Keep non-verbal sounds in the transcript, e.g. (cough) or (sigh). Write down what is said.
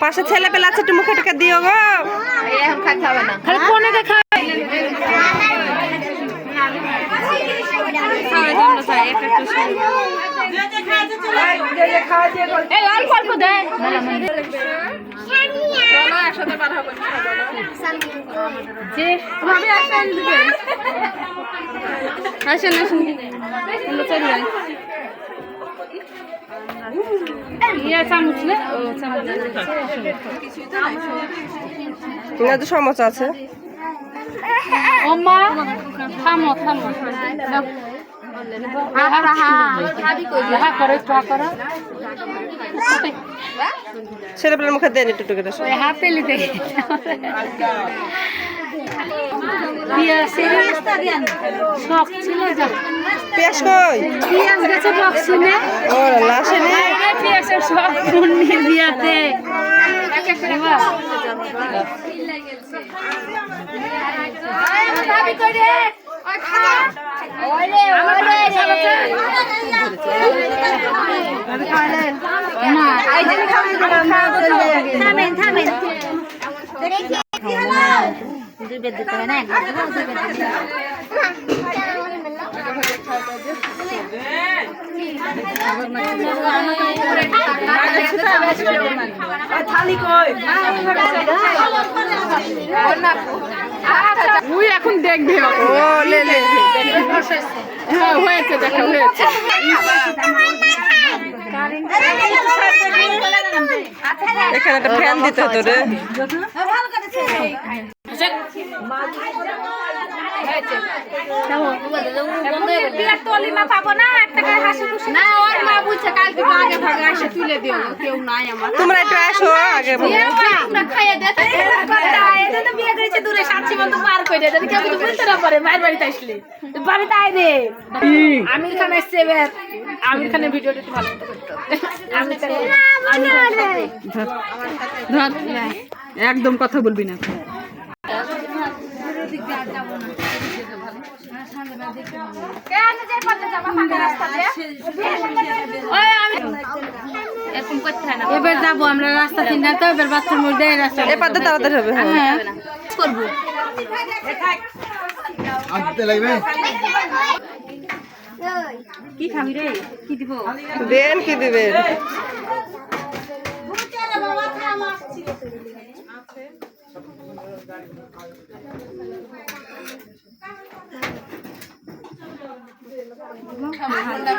পাশে ছেলে পেলে আছে একটু মুখে টেকে দিও গো। খালি ফোনে দেখা অল্প অল্প দে। আসেন আসেন চলে নে। চামচ তো সমস্যা আছে। ওমা থামো থামো। হা হা হা হা করো একটু হা করো। ছেলে পেলের মুখে দেন একটু টুকে ওই হাতে লিতে শখ ছিল যা। পেঁয়াজ কই? পিয়াজ গেছে বক্সিনে। ও লাশে নে নেই পিয়াজের শখ মুন্নি বিয়াতে এবার না থামেন থামেন (laughs) এখন দেখবি। ও লে লে হ্যাঁ হয়েছে দেখা হয়েছে। এখানে একটা ফ্যান দিতে হতো রে। তোমরা একটু আসো আগে আমরা খাইয়ে দে এটা তো বিয়ে করেছে দূরে সাতশি বন্ধু পার করে দে। কেউ কিছু বলতে না পারে মায়ের বাড়িতে আসলে। বাড়িতে আয় রে। আমির খান এসছে এবার আমির খানের ভিডিওটা একটু ভালো করতে একদম কথা বলবি না কেন যে পথে যাবা ফাঁকা রাস্তা দিয়ে ওই আমি এরকম করতে হয় না এবার যাব আমরা রাস্তা চিন্তা তো এবার বাচ্চার মধ্যে রাস্তা এ পাতে তাড়াতাড়ি হবে হ্যাঁ। করব কি খাবি রে? কি দিব? দেন কি দিবেন Mà.